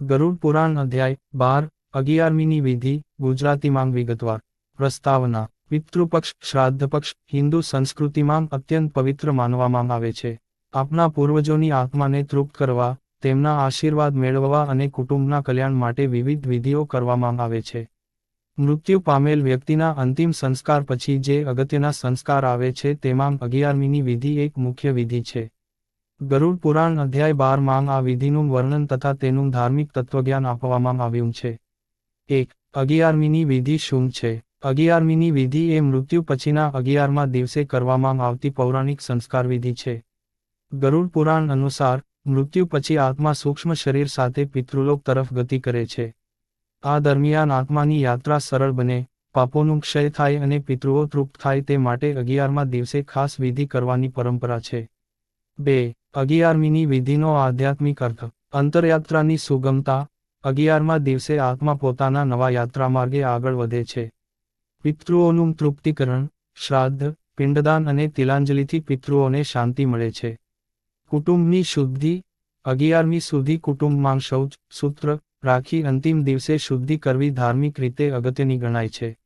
ગરુડ પુરાણ અધ્યાય બાર, અગિયારમીની વિધિ ગુજરાતીમાં વિગતવાર. પ્રસ્તાવના. પિતૃપક્ષ, શ્રાદ્ધપક્ષ, હિન્દુ સંસ્કૃતિમાં અત્યંત પવિત્ર માનવામાં આવે છે. આપના પૂર્વજોની આત્માને તૃપ્ત કરવા, તેમના આશીર્વાદ મેળવવા અને કુટુંબના કલ્યાણ માટે વિવિધ વિધિઓ કરવામાં આવે છે. મૃત્યુ પામેલ વ્યક્તિના અંતિમ સંસ્કાર પછી જે અગત્યના સંસ્કાર આવે છે તેમાં અગિયારમીની વિધિ એક મુખ્ય વિધિ છે. ગરુડ પુરાણ અધ્યાય બારમાં આ વિધિનું વર્ણન તથા તેનું ધાર્મિક તત્વજ્ઞાન આપવામાં આવ્યું છે. એક, અગિયારમીની વિધિ શું છે? અગિયારમીની વિધિ એ મૃત્યુ પછીના અગિયારમા દિવસે કરવામાં આવતી પૌરાણિક સંસ્કાર વિધિ છે. ગરુડ પુરાણ અનુસાર, મૃત્યુ પછી આત્મા સૂક્ષ્મ શરીર સાથે પિતૃલોક તરફ ગતિ કરે છે. આ દરમિયાન આત્માની યાત્રા સરળ બને, પાપોનું ક્ષય થાય અને પિતૃઓ તૃપ્ત થાય તે માટે અગિયારમા દિવસે ખાસ વિધિ કરવાની પરંપરા છે. બે, અગિયારમીની વિધિનો આધ્યાત્મિક અર્થ. અંતરયાત્રાની સુગમતા, અગિયારમા દિવસે આત્મા પોતાના નવા યાત્રા માર્ગે આગળ વધે છે. પિતૃઓનું તૃપ્તિકરણ, શ્રાદ્ધ, પિંડદાન અને તિલાંજલિથી પિતૃઓને શાંતિ મળે છે. કુટુંબની શુદ્ધિ, અગિયારમી સુધી કુટુંબમાં શૌચ સૂત્ર, રાખી અંતિમ દિવસે શુદ્ધિ કરવી ધાર્મિક રીતે અગત્યની ગણાય છે.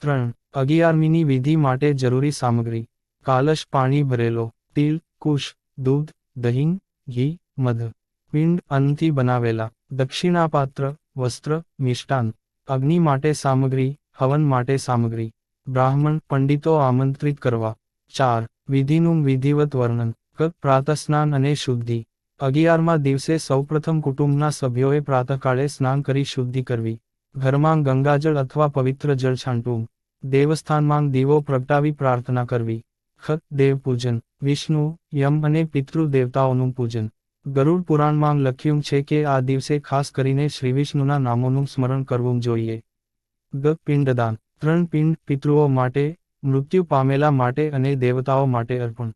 ત્રણ, અગિયારમીની વિધિ માટે જરૂરી સામગ્રી. કાલશ પાણી ભરેલો, તિલ, કુશ દૂધ, દહીં, ઘી, મધ. પિંડ અન્નથી બનાવેલા. દક્ષિણાપાત્ર વસ્ત્ર, મિષ્ટાન. અગ્નિ માટે સામગ્રી, હવન માટે સામગ્રી. બ્રાહ્મણ પંડિતો આમંત્રિત કરવા. ચાર. વિધિનું વિધિવત વર્ણન. ક. પ્રાતસ્નાન અને શુદ્ધિ. અગિયારમાં દિવસે સૌપ્રથમ કુટુંબના સભ્યોએ પ્રાતકાળે સ્નાન કરી શુદ્ધિ કરવી. ઘરમાં ગંગાજળ અથવા પવિત્ર જળ છાંટવું. દેવસ્થાનમાં દીવો પ્રગટાવી પ્રાર્થના કરવી. ખ. દેવ પૂજન વિષ્ણુ, યમ અને પિતૃ દેવતાઓનું પૂજન. ગરુડ પુરાણમાં લખ્યું છે કે આ દિવસે ખાસ કરીને શ્રી વિષ્ણુના નામોનું સ્મરણ કરવું જોઈએ. ગ, પિંડદાન. ત્રણ પિંડ પિતૃઓ માટે, મૃત્યુ પામેલા માટે અને દેવતાઓ માટે અર્પણ.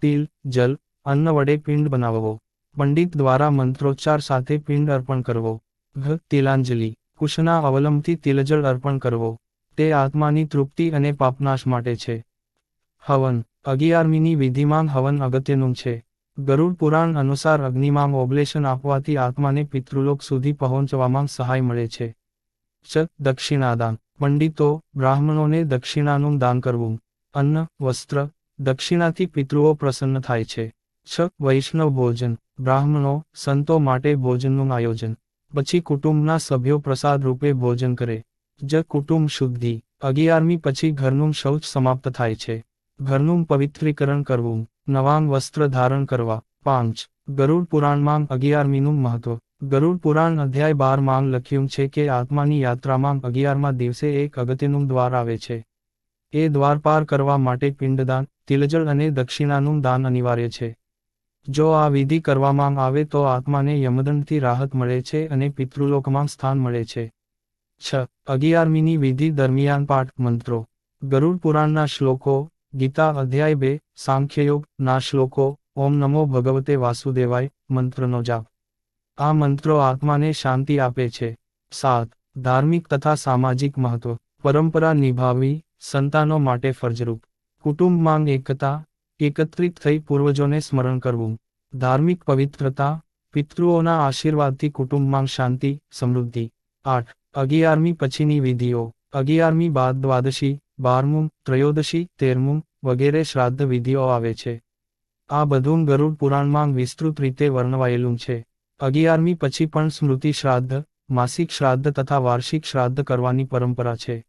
તિલ, જલ, અન્ન વડે પિંડ બનાવવો. પંડિત દ્વારા મંત્રોચ્ચાર સાથે પિંડ અર્પણ કરવો. ઘ, તિલાંજલિ. કુશના અવલંબથી તિલજળ અર્પણ કરવો. તે આત્માની તૃપ્તિ અને પાપનાશ માટે છે. હવન, અગિયારમીની વિધિમાન હવન અગત્યનું છે. ગરુડ પુરાણ અનુસાર અગ્નિમાં ઓબ્લેશન આપવાથી આત્માને પિતૃલોક સુધી પહોંચવામાં સહાય મળે છે. ચ, દક્ષિણાદાન, પંડિતો, બ્રાહ્મણોને દક્ષિણાનું દાન કરવું. અન્ન, વસ્ત્ર, દક્ષિણાથી પિતૃઓ પ્રસન્ન થાય છે. છ, વૈષ્ણવ ભોજન, બ્રાહ્મણો, સંતો માટે ભોજનનું આયોજન. પછી કુટુંબના સભ્યો પ્રસાદ રૂપે ભોજન કરે. જ, કુટુંબ શુદ્ધિ, અગિયારમી પછી ઘરનું શૌચ સમાપ્ત થાય છે. ઘરનું પવિત્રીકરણ કરવું નવાં વસ્ત્ર ધારણ કરવા. પાંચ, ગરુડ પુરાણમાં અગિયારમીનું મહત્વ. ગરુડ પુરાણ અધ્યાય બારમાં લખ્યું છે કે આત્માની યાત્રામાં અગિયારમાં દિવસે એક અગત્યનું દ્વાર આવે છે. એ દ્વાર પાર કરવા માટે પિંડદાન, તિલજળ અને દક્ષિણાનું દાન અનિવાર્ય છે. જો આ વિધિ કરવામાં આવે તો આત્માને યમદંડથી રાહત મળે છે અને પિતૃલોકમાં સ્થાન મળે છે. છ, અગિયારમીની વિધિ દરમિયાન પાઠ મંત્રો. ગરુડ પુરાણના શ્લોકો ગીતા અધ્યાય બે, સાંખ્યયોગ ના શ્લોકો ઓમ નમો ભગવતે વાસુદેવાય, મંત્રનો જાપ. આ મંત્રો આત્માને શાંતિ આપે છે. સાત, ધાર્મિક તથા સામાજિક મહત્વ. પરંપરા નિભાવવી, સંતાનો માટે ફરજરૂપ. કુટુંબમાં એકતા, એકત્રિત થઈ પૂર્વજોને સ્મરણ કરવું. ધાર્મિક પવિત્રતા, પિતૃઓના આશીર્વાદથી કુટુંબમાં શાંતિ, સમૃદ્ધિ. આઠ, અગિયારમી પછીની વિધિઓ. અગિયારમી બાદ દ્વાદશી બારમું, ત્રયોદશી, તેરમું વગેરે શ્રાદ્ધ વિધિઓ આવે છે. આ બધું ગરુડ પુરાણમાં વિસ્તૃત રીતે વર્ણવાયેલું છે. અગિયારમી પછી પણ સ્મૃતિ શ્રાદ્ધ, માસિક શ્રાદ્ધ તથા વાર્ષિક શ્રાદ્ધ કરવાની પરંપરા છે.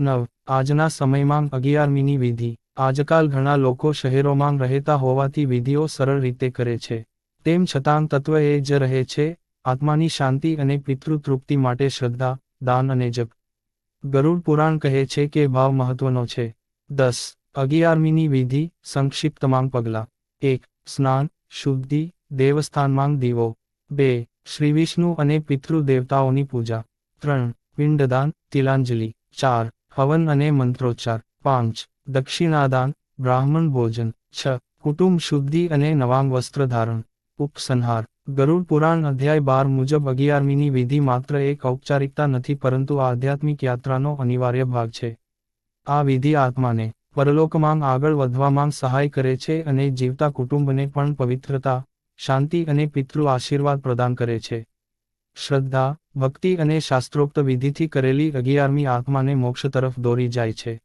નવ, આજના સમયમાં અગિયારમીની વિધિ. આજકાલ ઘણા લોકો શહેરોમાં રહેતા હોવાથી વિધિઓ સરળ રીતે કરે છે. તેમ છતાં તત્વ એ જ રહે છે, આત્માની શાંતિ અને પિતૃ તૃપ્તિ માટે શ્રદ્ધા, દાન અને જપ. ગરુડ પુરાણ કહે છે કે ભાવ મહત્વનો છે. દસ. અગિયારમીની વિધિ સંક્ષિપ્તમાં પગલાં. એક. સ્નાન, શુદ્ધિ દેવસ્થાનમાં દીવો. બે. શ્રીવિષ્ણુ અને પિતૃ દેવતાઓની પૂજા. ત્રણ. પિંડદાન, તિલાંજલિ. ચાર. હવન અને મંત્રોચ્ચાર. પાંચ. દક્ષિણાદાન, બ્રાહ્મણ ભોજન. છ. કુટુંબ શુદ્ધિ અને નવાંગ વસ્ત્ર ધારણ. ઉપસંહાર. ગરુડ પુરાણ અધ્યાય બાર મુજબ અગિયારમીની વિધિ માત્ર એક ઔપચારિકતા નથી, પરંતુ આધ્યાત્મિક યાત્રાનો અનિવાર્ય ભાગ છે. આ વિધિ આત્માને પરલોકમાં આગળ વધવામાં સહાય કરે છે અને જીવતા કુટુંબને પણ પવિત્રતા, શાંતિ અને પિતૃ આશીર્વાદ પ્રદાન કરે છે. શ્રદ્ધા, ભક્તિ અને શાસ્ત્રોક્ત વિધિથી કરેલી અગિયારમી આત્માને મોક્ષ તરફ દોરી જાય છે.